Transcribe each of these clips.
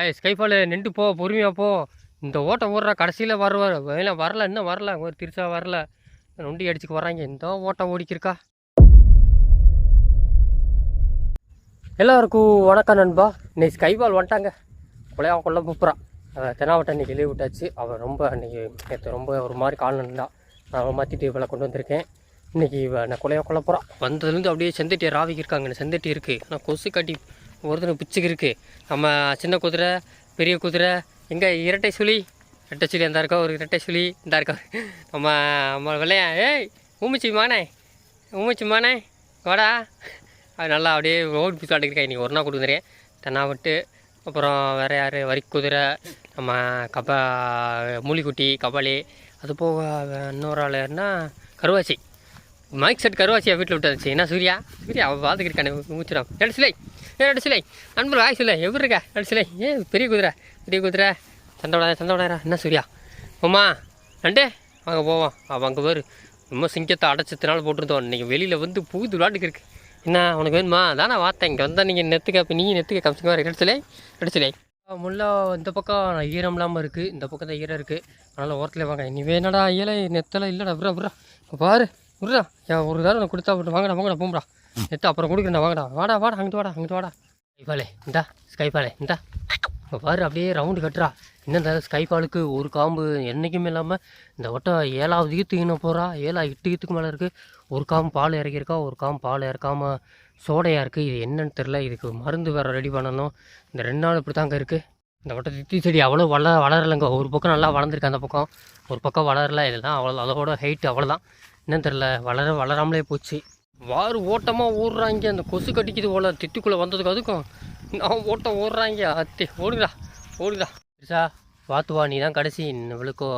ஐய் ஸ்கைஃபால் நின்று போ பொறுமையாக போ. இந்த ஓட்டம் ஓடுறா கடைசியில் வருவார். வேலை வரல இன்னும் வரல ஒரு திருச்சா வரல. நொண்டி அடிச்சுக்கு வராங்க இந்த ஓட்டம் ஓடிக்கிருக்கா. எல்லாருக்கும் வணக்கம் நண்பா. இன்னைக்கு ஸ்கைபால் வந்துட்டாங்க. கொலையாக கொல்ல கூப்பிட்றான் தெனாவட்டை இன்றைக்கி லீவ் விட்டாச்சு. அவள் ரொம்ப அன்றைக்கி நேற்று ரொம்ப ஒரு மாதிரி கால் நின்றா. அவன் மாற்றிட்டு இவளை கொண்டு வந்திருக்கேன். இன்னைக்கு இவள் நான் கொலையாக கொல்ல போகிறான் வந்ததுலேருந்து அப்படியே செந்தட்டி ராவிக்கு இருக்காங்க செந்தட்டி இருக்குது ஆனால் கொசு கட்டி ஒருத்தனுக்கு பிச்சுக்கு இருக்குது நம்ம சின்ன குதிரை பெரிய குதிரை எங்கே இரட்டை சுழி? இரட்டை சுழி அந்த இருக்கா ஒரு இரட்டை சுழி இந்த இருக்கா நம்ம நம்ம விளையா ஏய் ஊமிச்சி மானே ஊமிச்சி மானே வாடா. அது நல்லா அப்படியே ஓடி பிடிச்சி ஆட்டுக்கிருக்கேன் இன்றைக்கி ஒரு நாள் கொடுக்குறேன் தென்னாவட்டு அப்புறம் வேறு யார்? வரி குதிரை நம்ம கபா மூலிக்குட்டி கபாலி அது போக இன்னொரு ஆள் யாருன்னா கருவாச்சி. மைக் செட் கருவாச்சியை வீட்டில் விட்டாச்சு. என்ன சூர்யா? சூர்யா அவள் பார்த்துக்கிருக்கானே மூச்சிடும் ரெண்டு ஏன் ஏ சிலை. நண்பர் வாய் சிலை. எப்படி இருக்கா? அடிச்சிலை ஏன் ஏ பெரிய குதிரை. பெரிய குதிரை. சண்டை விடாத சண்டை விடாதா என்ன சூர்யா போமா நண்டே. வாங்க போவோம். அவன் அங்கே பேர். ரொம்ப சிங்கத்தை அடைச்சதுனால போட்டிருந்தோம். இன்றைக்கி வெளியில் வந்து புகுது விளாட்டுக்கு இருக்குது என்ன உனக்கு வேணுமா? தானே வார்த்தை. இங்கே வந்தால் நீங்கள் நெத்துக்க இப்போ நீ நெத்துக்க கமிச்சுங்க வர ரெண்டு சிலை. முல்லா இந்த பக்கம் ஈரம் இல்லாமல் இருக்குது இந்த பக்கம் தான் ஈரம் இருக்குது அதனால் ஓரத்தில் வாங்க. நீ வேணடா இலை. நெத்தலை இல்லைடா. விட்றா விட்றா. இப்போ பாரு. விட்றா. ஏன் ஒரு தடவை கொடுத்தா விட்டு வாங்கடா வாங்கடா போங்கடா. நெத்து அப்புறம் கொடுக்குறேன் வாங்கடா. வாடா வாடா அங்கிட்டு வாடா அங்கிட்டு வாடா. ஸ்கைஃபாலே இந்தா ஸ்கைபாலே இந்தா. பாரு அப்படியே ரவுண்டு கட்டுறா. இன்னும் இந்த ஸ்கைபாலுக்கு ஒரு காம்பு என்றைக்குமே இல்லாமல் இந்த வட்டம் ஏழாவது ஈத்து இன்னும் போகிறா ஏழா எட்டு ஈத்துக்கு மேலே இருக்குது ஒரு காம்பு பால் இறக்கியிருக்கா ஒரு காம்பு பால் இறக்காமல் சோடையாக இருக்குது இது என்னன்னு தெரில இதுக்கு மருந்து வேறு ரெடி பண்ணணும். இந்த ரெண்டு நாள் இப்படி தாங்க இருக்குது இந்த வட்ட தித்தி செடி அவ்வளோ வள வளரலைங்க. ஒரு பக்கம் நல்லா வளர்ந்துருக்கு அந்த பக்கம். ஒரு பக்கம் வளரல இதெல்லாம் அவ்வளோ அதோட ஹைட் அவ்வளோதான் என்னன்னு தெரில வளர வளராமலே போச்சு. வாறு ஓட்டமாக ஓடுறாங்க. அந்த கொசு கடிக்குது போல. திட்டுக்குள்ளே வந்ததுக்கு அதுக்கும். நான் ஓட்டம் ஓடுறாங்க. அத்தே ஓடுடா ஓடுடா பெருசா வாத்துவா நீ தான் கடைசி. இவளுக்கோ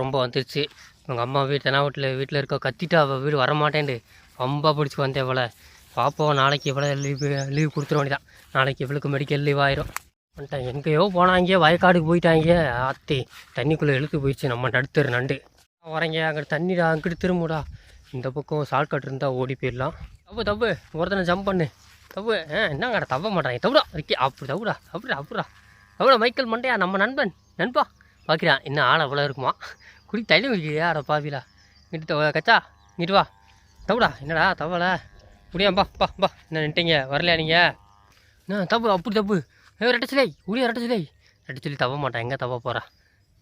ரொம்ப வந்துருச்சு. உங்கள் அம்மா வீட்டு தெனா வீட்டில் வீட்டில் இருக்க கத்திட்டு அவள் வீடு வரமாட்டேன்ட்டு ரொம்ப பிடிச்சி வந்தேன் இவளை பார்ப்போம் நாளைக்கு இவ்வளோ லீவு லீவ் கொடுத்துட வேண்டியதான் நாளைக்கு இவளுக்கு மெடிக்கல் லீவ் ஆயிரும். வந்துட்டேன் எங்கேயோ போனாங்க. வயக்காடுக்கு போயிட்டாங்க. ஆத்தி தண்ணிக்குள்ளே இழுத்து போயிடுச்சு. நம்ம நடுத்துரு நண்டு. வரங்க அங்கே தண்ணிடா அங்கிட்டு திரும்புடா. இந்த பக்கம் ஷார்ட்கட் இருந்தால் ஓடி போயிடலாம். தப்பு தப்பு. ஒருத்தனை ஜம்ப் பண்ணு. தப்பு. ஆ என்னங்கடா தப்ப மாட்டாங்க. தவிடா இருக்கே அப்படி தப்புடா. அப்படிடா அப்படிடா தப்புடா மைக்கேல் மண்டையா நம்ம நண்பன். நண்பா. பார்க்குறான் இன்னும் ஆள் அவ்வளோ இருக்குமா? குடி தள்ளி வைக்கிறியா அட பாவிலா இங்கிட்டு தவ- கச்சா இங்கிட்டு வா. தவிடா என்னடா தவலை. முடியா பா பா பா. என்ன நின்ட்டீங்க? வரலையா நீங்கள் என்ன தப்பு அப்படி தப்பு. ஏ ரெட்டை உடியா ரெட்டை சிலை. தவ மாட்டான். எங்கே தவ போகிறா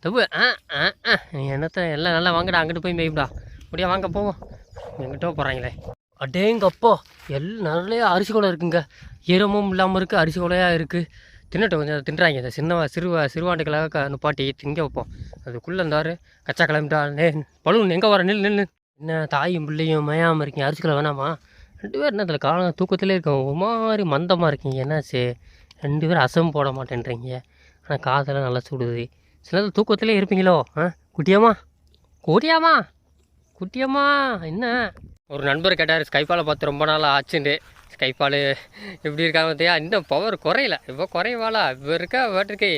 தப்பு. ஆ ஆ ஆ. நீ என்னத்த எல்லாம் நல்லா வாங்கடா. அங்கிட்டு போய் மேய்டா முடியா வாங்க போவோம். எங்கிட்ட போகிறாங்களே அடேங்கப்போ எல்லாம் நிறைய அரிசி குலை இருக்குங்க. ஈரமும் இல்லாமல் இருக்குது அரிசி குலையாக இருக்குது தின்னுட்டு கொஞ்சம் தின்றாங்க. இந்த சின்ன சிறுவ சிறுவாண்டுகளாக க நுப்பாட்டி திங்க வைப்போம். அதுக்குள்ளே இருந்தாரு கச்சா கிளம்பிட்டா நே பலூன் எங்கே வர? நில் நில்லு. என்ன தாயும் பிள்ளையும் மயாமல் இருக்கீங்க அரிசி குலை வேணாமா? ரெண்டு பேரும் என்ன அதில் காலம் தூக்கத்திலே இருக்கோம் ஒரு மாதிரி மந்தமாக இருக்கீங்க. என்னாச்சு ரெண்டு பேரும் அசம் போட மாட்டேன்றீங்க. ஆனால் காதெல்லாம் நல்லா சுடுது. சிலது தூக்கத்திலே இருப்பீங்களோ ஆ? குட்டியாமா குட்டியாமா குட்டியம்மா என்ன? ஒரு நண்பர் கேட்டார் ஸ்கைப்பாலை பார்த்து ரொம்ப நாள் ஆச்சுண்டு ஸ்கைப்பால் எப்படி இருக்காங்க பார்த்தியா? இன்னும் பவர் குறையல. இப்போ குறைவாளா? இப்போ இருக்கா? வேட்டிருக்கே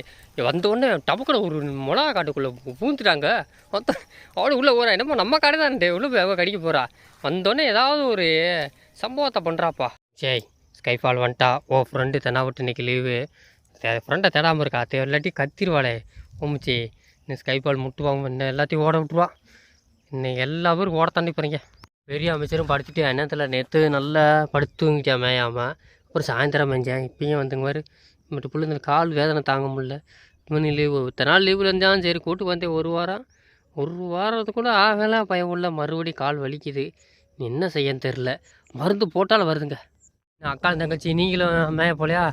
வந்த உடனே டபக்குன்னு ஒரு மிளகா காட்டுக்குள்ளே பூந்துட்டாங்க. மொத்தம் அவளு உள்ளே போகிறா என்னமோ நம்ம கடை தான் உள்ளே அவள் கடிக்க போகிறா வந்தோடனே ஏதாவது ஒரு சம்பவத்தை பண்ணுறாப்பா ஜெய் ஸ்கைஃபால் வந்துட்டா. ஓ ஃப்ரெண்டு தென்னாவட்டு இன்னைக்கு லீவு ஃப்ரெண்டை தேடாமல் இருக்கா? தே இல்லாட்டி கத்திருவாளே. ஓமிச்சி இன்னும் ஸ்கைபால் முட்டுவாங்க இன்னும் எல்லாத்தையும் ஓட விட்டுருவா. இன்னைக்கு எல்லா பேரும் ஓட தாண்டி போகிறீங்க பெரிய அமைச்சரும் படுத்துட்டு என்னத்தில் நேற்று நல்லா படுத்து தூங்கிட்டேன் மேயாமல் அப்புறம் சாயந்தரம் மேஞ்சேன் இப்பயும் வந்துங்க மாதிரி பட் பிள்ளை கால் வேதனை தாங்க முடில இவனு லீவு இத்தனை நாள் லீவில் இருந்தாலும் சரி கூட்டு வந்தேன் ஒரு வாரம். ஒரு வாரத்துக்கு கூட ஆகலாம் பயம் உள்ள மறுபடியும் கால் வலிக்குது. என்ன செய்யன்னு தெரில மருந்து போட்டாலும் வருதுங்க. அக்கா தங்கச்சி நீங்களும் மேய போலையா?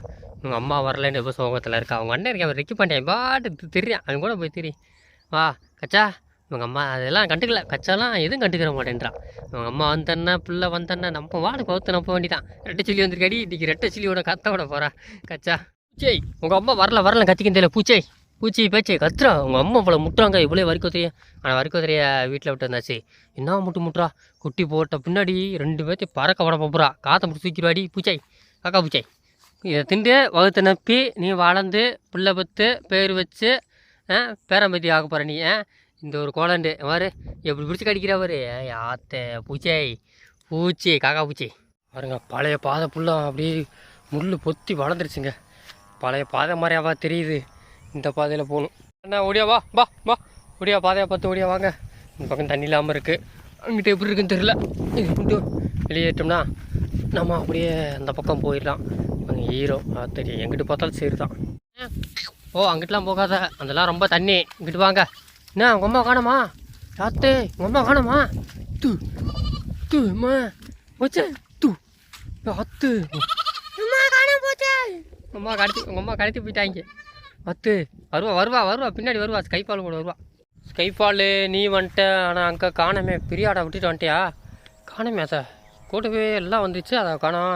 உங்கள் அம்மா வரலன்னு எப்போ சோகத்தில் இருக்கா? அவங்க அண்ணன் இருக்கேன் ரெக்கி பண்ணிட்டேன் பாட்டு தெரியும் அவன் கூட போய் தெரியும் வா கச்சா. உங்கள் அம்மா அதெல்லாம் கண்டுக்கல. கச்சாலாம் எதுவும் கண்டுக்கிற மாட்டேன்றான். உங்கள் அம்மா வந்தன்னா பிள்ளை வந்தன்னா நம்ம வாடு கவுத்து நம்ப வேண்டிதான் ரெட்டை சில்லி வந்திருக்காடி இன்றைக்கி ரெட்டை சில்லியோட கத்த விட போகிறா கச்சா. பூச்சை உங்கள் அம்மா வரல வரல கத்திக்க தெரியல. பூச்சை பூச்சி பேச்சை கத்துறா. உங்கள் அம்மா இவ்வளோ முட்டுறாங்க இவ்வளோ வரைக்கும் ஆனால் வரைக்கும் வீட்டில் விட்டு வந்தாச்சு என்ன முட்டு முட்டுறா? குட்டி போட்ட பின்னாடி ரெண்டு பேர்த்தையும் பறக்க விட போகிறா காற்றை முடிச்சு தூக்கிடுவாடி. பூச்சை காக்கா பூச்சை. இதை திண்டு வகுத்து நப்பி நீ வளர்ந்து பிள்ளை பத்து பேர் வச்சு பேரம்பத்தி ஆக போகிற நீ ஏன் இந்த ஒரு கோலண்டு. வாரு எப்படி பிடிச்சி கடிக்கிறா பாரு ஏய், ஆத்தே பூச்சை பூச்சி காக்கா பூச்சி. பாருங்க பழைய பாதை புல்லாம் அப்படியே முள் பொத்தி வளர்ந்துருச்சுங்க. பழைய பாதை மாதிரியாவா தெரியுது இந்த பாதையில் போகணும் அண்ணா ஓடியா வா வா வா. ஓடியா பாதையை பார்த்து ஓடியா வாங்க. இந்த பக்கம் தண்ணி இல்லாமல் இருக்குது அங்கிட்ட எப்படி இருக்குன்னு தெரில வெளியேற்றோம்னா நம்ம அப்படியே அந்த பக்கம் போயிடலாம். அங்கே ஹீரோ தெரியும். எங்கிட்டு பார்த்தாலும் சரி தான் ஓ அங்கிட்டலாம் போகாத. அதெல்லாம் ரொம்ப தண்ணி. இங்கிட்டு வாங்க. என்ன உங்கள் அம்மா காணோமா ராத்தே உங்கள் அம்மா காணோமா தூ தூ அம்மா வச்சே தூ அத்து அம்மா காண போச்சே அம்மா கடத்தி உங்கள் அம்மா கடத்தி போயிட்டாங்க அத்து வருவா வருவா வருவா பின்னாடி வருவா ஸ்கைபால் கூட வருவா ஸ்கைபால் நீ வந்துட்ட ஆனால் அங்கே காணமே. பிரியாடை விட்டுட்டு வந்துட்டியா? காணமே அதை. கூட்டவே எல்லாம் வந்துச்சு. அதை காணோம்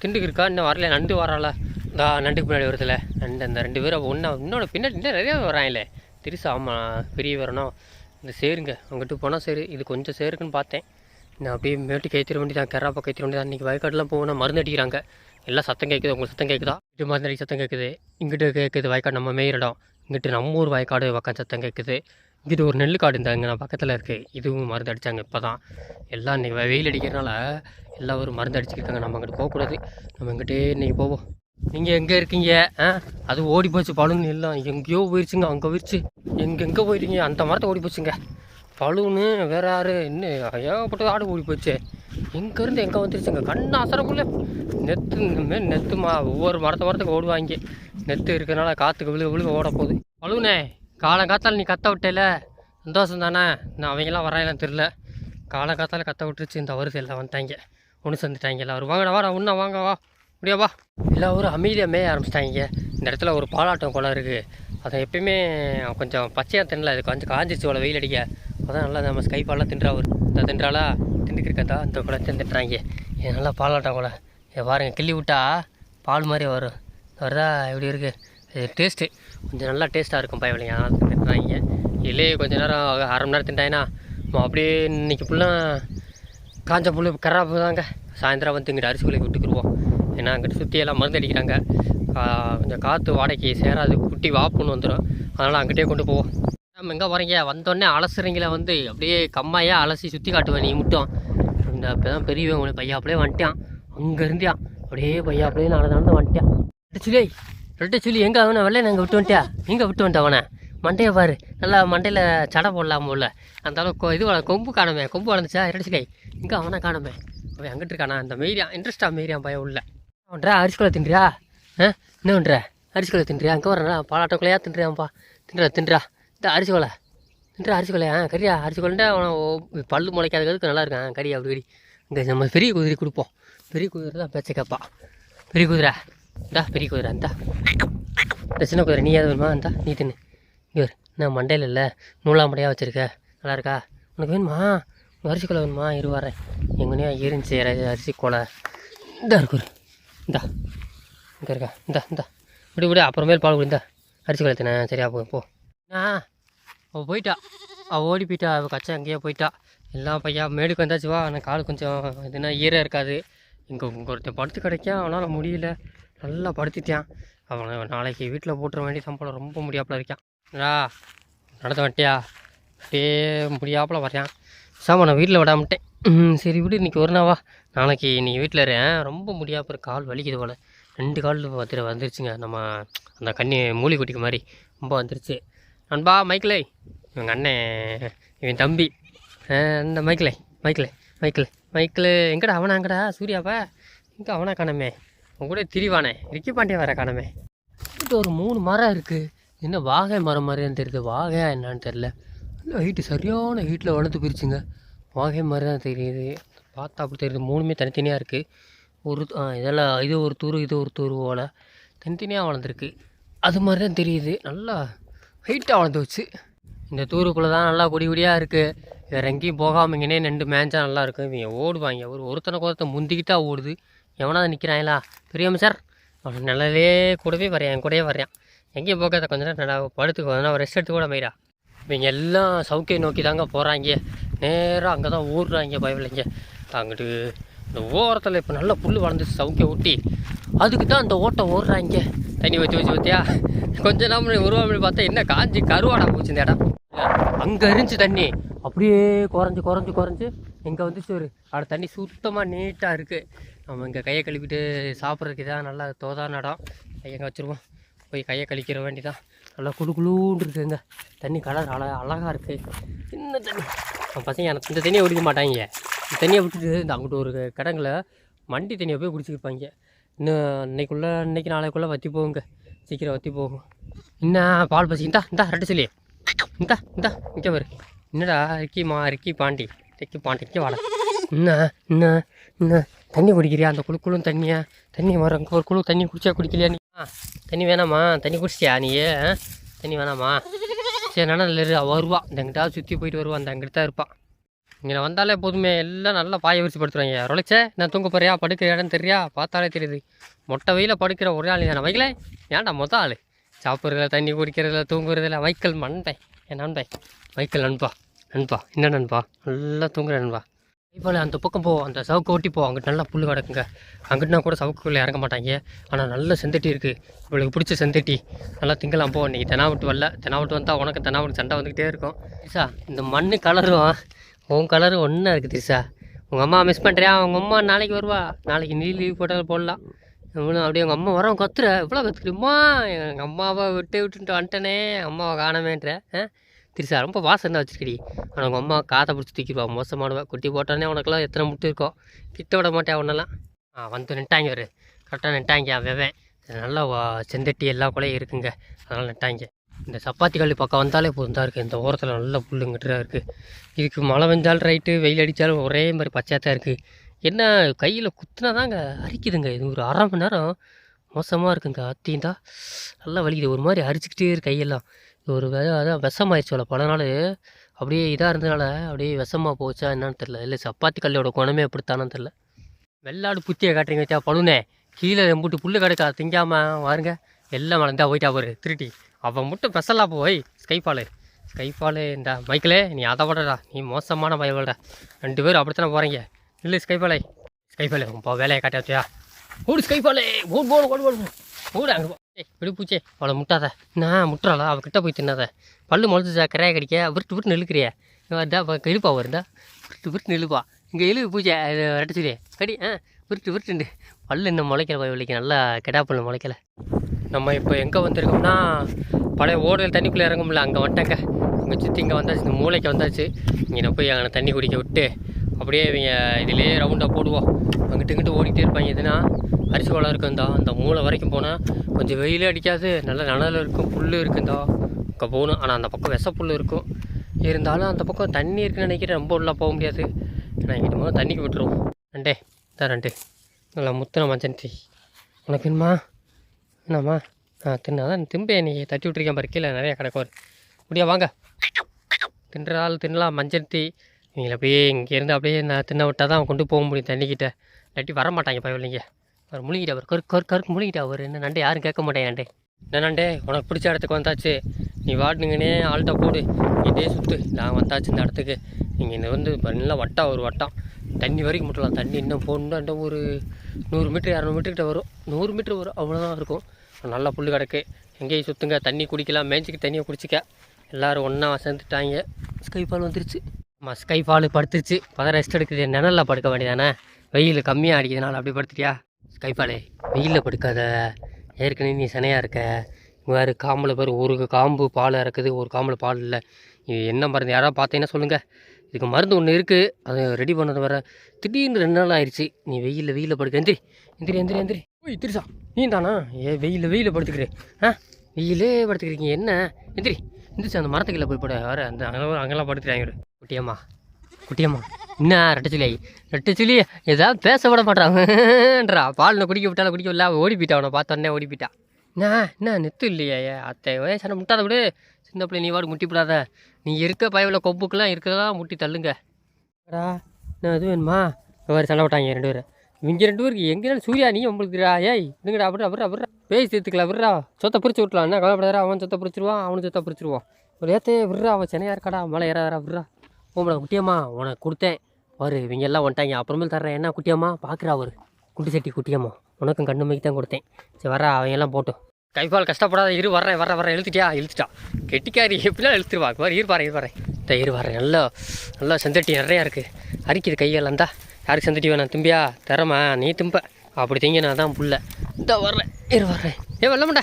திண்டுக்கு இருக்கா? இன்னும் வரல. நண்டு வரால. இந்த நண்டுக்கு பின்னாடி வருதுல. நண்டு அந்த ரெண்டு பேரும் ஒன்றா இன்னொன்று பின்னாடி இன்னும் நிறைய வராங்களே. திருசா ஆமாம் பெரிய வரணும் இந்த சேருங்க. அங்கிட்டு போனால் சரி. இது கொஞ்சம் சேருக்குன்னு பார்த்தேன். நான் அப்படியே மேட்டுக்கு ஏற்றிட வேண்டியதான் கெராப்பா ஏற்றிட வேண்டியதான் இன்றைக்கி வயக்காட்டுலாம் போகணும் மருந்து அடிக்கிறாங்க. எல்லாம் சத்தம் கேட்குது உங்களுக்கு சத்தம் கேட்குதா இது மருந்து அடிக்க சத்தம் கேட்குது இங்கிட்டு கேட்குது வயக்காடு நம்ம மேயிற இடம். இங்கிட்டு நம்ம ஊர் வயக்காடு பக்கம் சத்தம் கேட்குது இங்கிட்டு ஒரு நெல் காடு இந்த இங்கே பக்கத்தில் இருக்குது இதுவும் மருந்து அடித்தாங்க இப்போ தான் எல்லாம் இன்றைக்கி வெயில் அடிக்கிறனால எல்லாம் ஒரு மருந்து அடிச்சுக்கிட்டாங்க. நம்ம அங்கிட்டு போகக்கூடாது. நம்ம இங்கிட்டே இன்றைக்கி போவோம். நீங்கள் எங்கே இருக்கீங்க? ஆ? அது ஓடி போச்சு பலூன் எல்லாம் எங்கேயோ போயிடுச்சுங்க அங்கே போயிடுச்சு எங்கே எங்கே போயிட்டீங்க அந்த மரத்தை ஓடி போச்சுங்க. பலூனு வேற யாரு? இன்னும் ஏகப்பட்ட ஆடு ஓடி போச்சு எங்கேருந்து எங்கே வந்துருச்சுங்க? கண்ணு அசரக்குள்ளே. நெத்து இந்த நெத்துமா ஒவ்வொரு மரத்தை மரத்துக்கு ஓடுவாங்க. நெத்து இருக்கிறனால காற்றுக்கு விழுக விழுக ஓட போகுது பலூனே காலங்காத்தால் நீ கத்த விட்டேல? சந்தோஷம் தானே? நான் அவங்கெல்லாம் வரையெல்லாம் தெரில காலங்காத்தால் கத்த விட்டுருச்சு. இந்த வருது எல்லாம் வந்துட்டாங்க. ஒன்று சேர்ந்துட்டாங்க எல்லாம் வாங்கடா வாடா உன்ன வாங்க வா. முடியாவா எல்லோரும் அமைதியாக மேய ஆரம்பிச்சிட்டாங்க. இந்த இடத்துல ஒரு பாலாட்டம் குளம் இருக்குது அதை எப்பயுமே கொஞ்சம் பச்சையாக தின்னல. அது கொஞ்சம் காஞ்சிச்சு அவ்வளோ வெயில் அடிக்க. அதான் நல்லா நம்ம ஸ்கை பால்லாம் தின்றா ஒரு இந்த தின்றாலா திண்டுக்கு இந்த குளத்தை தின்றாங்க இது நல்லா பாலாட்டம் குளம் இதை பாருங்க கிள்ளி விட்டா பால் மாதிரி வரும். வருதா? எப்படி இருக்குது டேஸ்ட்டு கொஞ்சம் நல்லா டேஸ்ட்டாக இருக்கும் பயவலிங்க அதனால் தின்றாங்க இல்லையே கொஞ்சம் நேரம் அரை மணி நேரம் தின்ட்டாங்கன்னா அப்படியே இன்னைக்கு ஃபுல்லாக காஞ்ச புல் கராப்பு தாங்க சாயந்தரம் வந்து இங்கிட்ட அரிசி விலைக்கு விட்டுக்குருவோம் ஏன்னா அங்கிட்ட சுற்றி எல்லாம் மருந்து அடிக்கிறாங்க கா- கொஞ்சம் காற்று வாடகைக்கு சேராது. குட்டி வாப்புன்னு வந்துடும் அதனால் அங்கிட்டே கொண்டு போவோம். நம்ம எங்கே போகிறீங்க வந்தோடனே அலசுறீங்களா வந்து அப்படியே கம்மாயாக அலசி சுற்றி காட்டுவேன். நீ மட்டும். இந்த அப்போ தான் பெரியவன் உனக்கு பையா அப்படியே வந்துட்டான். அங்கே இருந்தியான் அப்படியே பையா அப்படியே நடந்து நடந்து வந்துட்டான். சொல்லி ரெட்ட சொல்லி எங்கே அவனை? வெள்ளை நாங்கள் விட்டு வந்துட்டியா? எங்கே விட்டு வந்துட்டேன் அவனை? மண்டையை பாரு. நல்லா மண்டையில் சடை போடலாம் போல அந்த அளவுக்கு இது கொம்பு காணமே. கொம்பு வளர்ந்துச்சா? இரண்டு இங்கே அவனை காணமே. அவன் அங்கிட்டு இருக்கானா? அந்த மீரியா இன்ட்ரெஸ்டாக மெய்ரியான் பையன் உள்ள. பண்ணுறா அரிசி கொலை தின்றியா? ஆ? என்ன பண்ணுற அரிசி கொலை தின்றியா? அங்கே வரா பாலாட்ட கொலையா தின்றியாப்பா தின்றா தின்றா இந்த அரிசி கொலை தின்றா அரிசி கொலையா கறியா? அரிசி கொலைண்டா அவனை பல்லு முளைக்காததுக்கு நல்லா இருக்கான். கறியா அப்படி கடி இந்த நம்ம பெரிய குதிரை கொடுப்போம். பெரிய குதிரை தான் பேச்ச கேட்பா. பெரிய குதிரை. இந்தா பெரிய குதிரை இந்தா. இந்த சின்ன குதிரை நீ ஏதாவது வேணுமா? இந்தா நீ தின்னு. இங்கே நான் மண்டையில் இல்லை? நூலா மண்டையாக வச்சுருக்க. நல்லா இருக்கா? உனக்கு வேணுமா? அரிசி கொலை வேணுமா? இரு வரேன். எங்கனையா இருந்துச்சு அரிசி கொலை இந்தா இருக்கு இந்தா இங்கே இருக்கா? இந்தா இந்தா. இப்படி இப்படி அப்புறமேல் பால் குடி இந்த. அரிசி கொலை தின சரியா போ போ. ஆ அவள் போயிட்டா. அவள் ஓடி போயிட்டா. அவள் கச்சா அங்கேயே போயிட்டா. எல்லாம் பையா மேடுக்கு வந்தாச்சு வா. ஆனால் கால் கொஞ்சம் இதுனா ஈர இருக்காது. இங்கே ஒருத்தன் படுத்து கிடைக்கா அவனால் முடியல. நல்லா படுத்துட்டான் அவனை நாளைக்கு வீட்டில் போட்டுற வேண்டிய சம்பளம் ரொம்ப முடியாப்புல இருக்கான். ரா நடத்த வந்துட்டியா? அப்படியே முடியாப்புல வரையான் சாமா நான் வீட்டில் விடாமட்டேன் சரி விடு இன்றைக்கி ஒரு நாவா நாளைக்கு இன்றைக்கி வீட்டில் இருக்கேன். ரொம்ப முடியாப்ப அப்புறம் கால் வலிக்குது போல். ரெண்டு கால் பார்த்துட்டு வந்துருச்சுங்க. நம்ம அந்த கண்ணி மூலி குட்டிக்கு மாதிரி ரொம்ப வந்துருச்சு. நண்பா மைக்கிளே இவங்க அண்ணன் இவன் தம்பி. அந்த இந்த மைக்கிளே மைக்கிளே மைக்கிள் மைக்கிள் எங்கடா அவனா? எங்கடா? சூர்யாப்பா இங்கே அவனா காணமே? உன் கூட திரிவானே. ரிக்கி பாண்டிய வர காணமே. இது ஒரு மூணு மரம் இருக்குது என்ன வாகை மரம் மாதிரியான்னு தெரியுது. வாகையா என்னான்னு தெரில இல்லை ஹீட்டு சரியான ஹீட்டில் வளர்த்து போயிருச்சுங்க. வாகை மாதிரி தான் தெரியுது. பார்த்தா அப்படி தெரியுது. மூணுமே தனித்தனியாக இருக்குது ஒரு இதெல்லாம் இது ஒரு தூரு இது ஒரு தூரு போல் தனித்தனியாக வளர்ந்துருக்கு. அது மாதிரி தான் தெரியுது. நல்லா ஹைட்டாக வளர்ந்து வச்சு இந்த தூருக்குள்ளே தான் நல்லா கொடி கொடியாக இருக்குது வேறு எங்கேயும் போகாமல் இங்கேனே ரெண்டு மேய்ஞ்சா நல்லா இருக்கும். இவங்க ஓடுவாங்க? ஒரு ஒருத்தனை ஒருத்தன் முந்திக்கிட்டா ஓடுது. எவனாவது நிற்கிறாங்களா பெரிய சார் அவன் நல்லதே கூடவே வரையான் என் கூடவே வரையான் எங்கேயும் போகாத. கொஞ்ச நேரம் நல்லா படுத்துக்கு. கொஞ்ச ரெஸ்ட் எடுத்து கூட மயிரா இவங்க எல்லாம் சவுக்கை நோக்கி தாங்க போகிறாங்க நேராக அங்கே தான் ஊடுறாங்க பயவில்லைங்க. அங்கிட்டு இந்த ஓரத்தில் இப்போ நல்லா புல் வளர்ந்துச்சு சவுக்கை ஊட்டி அதுக்கு தான் அந்த ஓட்டை ஓடுறாங்க. தண்ணி வச்சு வச்சு ஊற்றியா கொஞ்சம் நாள் உருவாமணி பார்த்தா என்ன காஞ்சி கருவாடா போச்சு இந்த இடம். அங்கே இருந்துச்சு தண்ணி. அப்படியே குறைஞ்சி குறைஞ்சி குறைஞ்சி இங்கே வந்துச்சு ஒரு அட தண்ணி சுத்தமாக நீட்டாக இருக்குது நம்ம இங்கே கையை கழுவிட்டு சாப்பிட்றதுக்கு தான் நல்லா தோதான இடம். கையை வச்சுருவோம் போய் கையை கழிக்கிற வேண்டி தான் நல்லா குளு குழுன்னு இருக்குதுங்க தண்ணி கலர் அழ அழகாக இருக்குது சின்ன தண்ணி. பசங்க எனக்கு இந்த தண்ணியை குடிக்க மாட்டாங்க. இந்த தண்ணியை விட்டுட்டு இந்த அங்கிட்ட ஒரு கடங்கில் மண்டி தண்ணியை போய் குடிச்சிருப்பாங்க இன்னும் இன்னைக்குள்ளே இன்னைக்கு நாளைக்குள்ளே வற்றி போகுங்க. சீக்கிரம் வற்றி போகும். என்ன பால் பசி. இந்தா இந்தா ரெட்டு சொல்லி. இந்தா இந்தா இங்கே வரு என்னடா ரிக்கிமா ரிக்கி பாண்டி. ரிக்கி பாண்டி இங்கே வாடா. என்ன என்ன என்ன? தண்ணி குடிக்கிறியா? அந்த குழு குழுன்னு தண்ணியா? தண்ணி வர ஒரு குழு தண்ணி குடிச்சா குடிக்கலையா ஆ தண்ணி வேணாமா? தண்ணி குடிச்சியா நீ? ஆ? தண்ணி வேணாமா? சரி நல்ல அவள் வருவா. இந்த எங்கிட்ட சுற்றி போயிட்டு வருவா. அந்த எங்கிட்ட தான் இருப்பான் இங்கே வந்தாலே போதுமே. எல்லாம் நல்லா பாய விரிச்சு படுத்துருவாங்க. ரொலைச்சே நான் தூங்க போறியா? படுக்கிற இடம் தெரியா? பார்த்தாலே தெரியுது. மொட்டை வெயில படுக்கிற ஒரே ஆள் தானே வைக்கல. ஏன்டா மொத்த ஆள்? சாப்பிட்றதுல தண்ணி குடிக்கிறதுல தூங்குறதுல. மைக்கேல் மண்பேன் என் நண்பேன் மைக்கேல் நண்பா. நண்பா. என்ன நண்பா? நல்லா தூங்குற நண்பா. இப்போ அந்த பக்கம் போ அந்த சவுக்கு ஓட்டி போ. அங்கிட்டு நல்லா புல் கிடக்குங்க. அங்கிட்டுனா கூட சவுக்குள்ளே இறங்க மாட்டாங்க. ஆனால் நல்ல செந்தட்டி இருக்குது இவளுக்கு பிடிச்ச செந்தட்டி. நல்லா திங்கலாம் போ. இன்றைக்கி தெனாவட்டு வரல. தெனாவட்டு வந்தால் உனக்கு தெனாவட்டு சண்டை வந்துக்கிட்டே இருக்கும். திரிசா இந்த மண் கலரும் உன் கலரும் ஒன்றா இருக்குது திரிசா உங்கள் அம்மா மிஸ் பண்ணுறியா உங்கள் அம்மா நாளைக்கு வருவா. நாளைக்கு நீ லீவ் போட்டால் போடலாம். இவனும் அப்படியே எங்கள் அம்மா வரோம் கத்துற. இவ்வளோ கத்துக்கிறோமா எங்கள் அம்மாவை விட்டு விட்டுட்டு வந்துட்டனே. அம்மாவை காணமேன்ற ஆ ரொம்ப வாசம் தான் வச்சிருக்கடி? ஆனால் உங்கள் அம்மா காதை பிடிச்சி தூக்கிடுவா மோசமானவன் குட்டி போட்டோன்னே உனக்குலாம் எத்தனை முட்டு இருக்கும் கிட்ட விட மாட்டேன் அவனெல்லாம். ஆ வந்து நின்ட்டாங்க ஒரு கரெக்டாக நின்ட்டாங்க வெவன் நல்லா செந்தட்டி எல்லா கொலையும் இருக்குங்க. அதனால் நின்ட்டாங்க. இந்த சப்பாத்தி கல்லி பக்கம் வந்தாலே போதும் தான் இருக்குது இந்த ஓரத்தில் நல்ல புல்லுங்கிட்டு இருக்குது இதுக்கு மழை பெஞ்சாலும் ரைட்டு வெயில் அடித்தாலும் ஒரே மாதிரி பச்சையாக தான் இருக்குது என்ன கையில் குத்துனா தாங்க அரிக்குதுங்க. இது ஒரு அரை மணி நேரம் மோசமாக இருக்குங்க. அத்திந்தா நல்லா வலிக்குது. ஒரு மாதிரி அரிச்சிக்கிட்டே இருக்கு கையெல்லாம். ஒரு வெ- அதான் விஷமாயிருச்சு போல பல நாள். அப்படியே இதாக இருந்ததுனால அப்படியே விஷமாக போச்சா என்னன்னு தெரில இல்லை சப்பாத்தி கல்லோட குணமே எப்படித்தானு தெரில வெள்ளாடு புத்தியை காட்டுறீங்க வச்சா பழுனே. கீழே ரெம்புட்டு புல்லு கிடைக்கா திங்காமல் வாருங்க. எல்லாம் வளர்ந்தா போயிட்டா பாரு திருட்டி அவன் மட்டும் ஸ்பெஷலாக போய் ஸ்கைஃபாலு ஸ்கைஃபாலு இந்த மைக்கிளே நீ அதை விடடா நீ மோசமான பயவில்டா ரெண்டு பேரும் அப்படித்தானே போகிறீங்க இல்லை ஸ்கைஃபாலை ஸ்கைஃபாலே இப்போ வேலையை காட்டியாச்சியா ஓடு ஸ்கைஃபாலே ஓடு ஓடு ஓடு ஓடு. ஓடு அங்கே ஏய் விடுப்பூச்சே அவளை முட்டாத. நான் முட்டுறாளா? அவகிட்ட போய் தின்னாத. பல்லு முளைச்சிச்சா கரையா கடிக்க விட்டு விட்டு நெழுக்கிறியா இதான் இழுப்பா வருந்தா விட்டு விட்டு நெழுப்பா இங்கே இழுவு பூஜை ரெட்டச்சுதே கடி ஆ விருட்டு விருட்டுண்டு பல்லு இன்னும் முளைக்கல பயவில்லைக்கு நல்லா கெடா பல்லு முளைக்கல. நம்ம இப்போ எங்கே வந்திருக்கோம்னா பழைய ஓடல் தண்ணிக்குள்ளே இறங்கும்ல அங்கே வந்துட்டேங்க. இங்கே சுற்றி இங்கே வந்தாச்சு இந்த மூளைக்கு வந்தாச்சு. இங்கே நான் போய் அங்கே தண்ணி குடிக்க விட்டு அப்படியே இவங்க இதிலே ரவுண்டாக போடுவோம் அங்கிட்டு இங்கிட்டு ஓடிக்கிட்டே இருப்பாங்க. எதுனா அரிசி குளம் இருக்குந்தா. அந்த மூளை வரைக்கும் போனால் கொஞ்சம் வெயிலே அடிக்காது. நல்ல நிழல் இருக்கும் புல் இருக்குந்தா. அங்கே போகணும். ஆனால் அந்த பக்கம் விஷ புல் இருக்கும். இருந்தாலும் அந்த பக்கம் தண்ணி இருக்குன்னு நினைக்கிறேன். ரொம்ப உள்ளே போக முடியாது. நான் இங்கிட்ட முதல்ல தண்ணிக்கு விட்டுருவோம். ரெண்டே தான் ரெண்டு. நல்லா முத்தின மஞ்சந்தி உனக்கு என்னம்மா என்னம்மா? ஆ தின்னா தான் நீ? தட்டி விட்டுருக்கேன் பாரு. கீழே நிறையா கிடக்கும் அப்படியே வாங்க. தின்றால் தின்னலாம். மஞ்சந்தி இவங்களை அப்படியே இங்கேருந்து அப்படியே நான் தின்ன விட்டால் தான் கொண்டு போக முடியும் தண்ணிக்கிட்ட. இல்லாட்டி வர மாட்டாங்க பயவில்லைங்க அவர் முழுகிட்டா அவர் கருக்கு கருக்கு கருக்கு முழுகிட்டா அவர். என்ன நண்டே யாரும் கேட்க மாட்டேன் நண்டே. என்ன நண்டே உனக்கு பிடிச்ச இடத்துக்கு வந்தாச்சு. நீ வாட்டுனுங்கனே ஆள்கிட்ட போடு. இதே சுற்று நான் வந்தாச்சு இந்த இடத்துக்கு. நீங்கள் இந்த வந்து நல்லா வட்டம் ஒரு வட்டம் தண்ணி வரைக்கும் முட்டலாம். தண்ணி இன்னும் போகணுன்னா இன்னும் ஒரு நூறு மீட்ரு இரநூறு மீட்டர்கிட்ட வரும். நூறு மீட்ரு வரும். அவ்வளோதான் இருக்கும். நல்லா புல் கிடக்கு. எங்கேயும் சுற்றுங்க தண்ணி குடிக்கலாம். மேய்ச்சிக்கு தண்ணியை குடிச்சிக்க. எல்லோரும் ஒன்றா சேர்ந்துட்டாங்க. ஸ்கைபால் வந்துருச்சு. ஆமாம் ஸ்கை ஃபாலு படுத்துருச்சு. பதம் ரெஸ்ட் எடுக்குது. நிழலில் படுக்க வேண்டியதானே? வெயில் கம்மியாக அடிக்கிறதுனால அப்படி படுத்துட்டியா? ஸ்கை ஃபாலு வெயிலில் படுக்காத. ஏற்கனவே நீ சனையாக இருக்க. வேறு காம்பில் பேர் ஒரு காம்பு பால் இறக்குது ஒரு காம்பில் பால் இல்லை. இது என்ன மருந்து? யாராவது பார்த்தீங்கன்னா சொல்லுங்கள் இதுக்கு மருந்து ஒன்று இருக்குது அது ரெடி பண்ணது வர திடீர்னு ரெண்டு நாள் ஆயிடுச்சு நீ வெயிலில் வெயிலில் படுக்க. எந்திரி எந்திரி எந்திரி எந்திரி. ஓய் திருசா நீ தானா? ஏ வெயிலில் வெயிலில் படுத்துக்கிறேன் ஆ வெயிலே படுத்துக்கிறீங்க என்ன? எந்திரி. இருந்துச்சு அந்த மரத்துக்குள்ளே போய் போட. வர அந்த அங்கே அங்கெல்லாம் படுத்துறாங்க இவர் குட்டியம்மா குட்டியம்மா. என்ன ரெட்டச்சிலி ரெட்டச்சிலி ஏதாவது பேச விட மாட்டாங்கன்றா பாலில் குடிக்க விட்டாலும் குடிக்க விடல அவன் ஓடி போயிட்டா அவனை பார்த்தோன்னே ஓடி போயிட்டா என்ன என்ன நெத்து இல்லையா? அத்தை வயசான முட்டாத விடு. சின்ன பிள்ளை நீ வாடு முட்டி விடாத நீ இருக்க பயவில் கொப்புக்கெல்லாம் இருக்கிறதா முட்டி தள்ளுங்கடா என்ன இது வேணுமா? வேறு சண்டை விட்டாங்க ரெண்டு பேரும். இவங்க ரெண்டு பேருக்கு எங்கேனாலும் சூர்யா நீ உங்களுக்குடா ஏய் இதுங்கடா அப்படி அப்படிரா அப்படிரா பேசி தீர்த்துக்கலாம் விட்றா. சொத்தை பிரிச்சு விட்லாம் என்ன கவலைப்படாதா அவன் சொத்தை பிரிச்சிருவான் அவனு சொத்தை பிரிச்சிருவான். ஒரு ஏத்தே விட்றா அவன் சென்னையாக இருக்காடா மலை ஏறாதரா விட்றா. ஓமடா குட்டியம்மா உனக்கு கொடுத்தேன். வரு இவங்க எல்லாம் வந்துட்டாங்க. அப்புறமேல் தர்றேன். என்ன குட்டியம்மா? பார்க்குறா அவர் குட்டி சட்டி குட்டியம்மா. உனக்கும் கண்ணு மைக்கு தான் கொடுத்தேன். சரி வரா அவங்க எல்லாம் போட்டும் கைப்பால் கஷ்டப்படாத இரு வர்றேன் வர வர இழுத்துட்டியா? எழுத்துட்டா கெட்டிக்காரி எப்படிலாம் எழுத்துருவா பாரு இரு பாரு இரு பாரு. இரு நல்லா நல்லா செந்தட்டி நிறையா இருக்குது அரிக்குது கையெல்லாம் தான் யாருக்கு செந்தட்டி வேணாம் தும்பியா? தரமா? நீ திம்ப. அப்படி திங்க நான் தான் புள்ள. இந்த வர்றேன். இரு வர்றேன். ஏ வெள்ளமாண்டா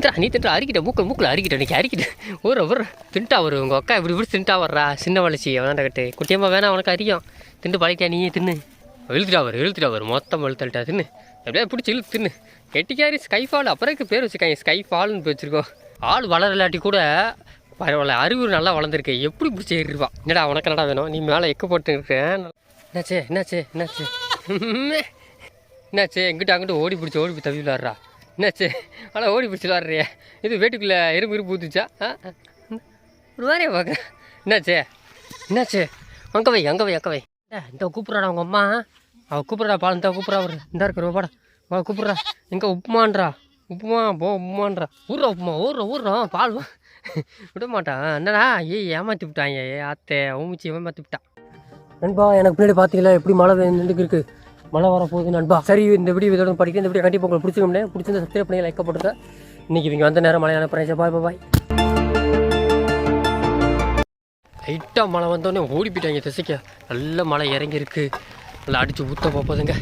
திரா நீ தின்றா அரிக்கிட்ட மூக்கில் மூக்கில் அரிக்கிட்ட இன்னைக்கு அரிக்கிட்ட. ஊற ஊற தின்ட்டா வரும் உங்கள் அக்கா. இப்படி இப்படி தின்ட்டா வர்றா? சின்ன வளர்ச்சி அவனாண்ட கட்டு. குட்டியம்மா வேணாம் அவனுக்கு அறியும் திண்டு பழக்கியா நீயே தின்னு. இழுத்துட்டா வரும் இழுத்துட்டா வரும் மொத்தம் இழுத்தல்ட்டா தின்னு. அப்படியே பிடிச்சி இழுத்து தின்னு. கெட்டிக்காரி ஸ்கைஃபால் அப்புறம் பேர் வச்சுருக்காங்க? ஸ்கை ஃபால்னு வச்சுருக்கோம். ஆள் வளரலாட்டி கூட பரவாயில்ல அறிவு நல்லா வளர்ந்துருக்கு. எப்படி பிடிச்சி ஏறிடுவா? என்னடா உனக்கு என்னடா வேணும்? நீ மேலே எக்க போட்டு இருக்கேன். என்னாச்சு என்னாச்சு என்னாச்சு? என்னாச்சு? எங்கிட்ட அங்கிட்ட ஓடி பிடிச்சி ஓடி போய் தவி விளாட்றா? என்னாச்சு? ஆனால் ஓடி பிடிச்சி விளாட்றிய? இது வீட்டுக்குள்ளே எறும்பு இரும்பு ஊத்துச்சா? ஒரு மாதிரியா பார்க்குறேன் என்னாச்சு? என்னாச்சு? அங்கே வை அங்கே வை அங்கே வை. ஏ, இந்த கூப்பிட்றாடா உங்கள் அம்மா. அவள் கூப்பிட்றா பால் தான் கூப்பிட்றா அவர் இந்த இருக்கிற பாடா. அவள் கூப்பிட்றா. எங்கே உப்புமான்றா. உப்புமா போ உப்புமான்றா. ஊர்றா உப்புமா ஊர்றா ஊர்றோம் பால். வா. விட மாட்டான் என்னடா ஏய் ஏமாற்றி விட்டான் ஏ அத்தை. ஊமிச்சி ஏமாற்றி விட்டான் நண்பா எனக்கு பின்னாடி பார்த்தீங்களா எப்படி மழை நின்றுக்கு இருக்கு? மழை வரப்போகுது நண்பா. சரி இந்த வீடியோ இதோட படிக்க இந்த வீடியோ கண்டிப்பாக உங்களுக்கு பிடிச்சிக்கோம்னே பிடிச்சிருந்த சப்ஸ்கிரைப் பண்ணி லைக் போட்டுருங்க இன்னைக்கு இவங்க வந்த நேரம் மழை அனுப்புறேன் பாய் பாய் லைட்டாக மழை வந்தோடனே ஓடி போயிட்டாங்க திசைக்க. நல்ல மழை இறங்கியிருக்கு. நல்லா அடித்து ஊற்ற போகுதுங்க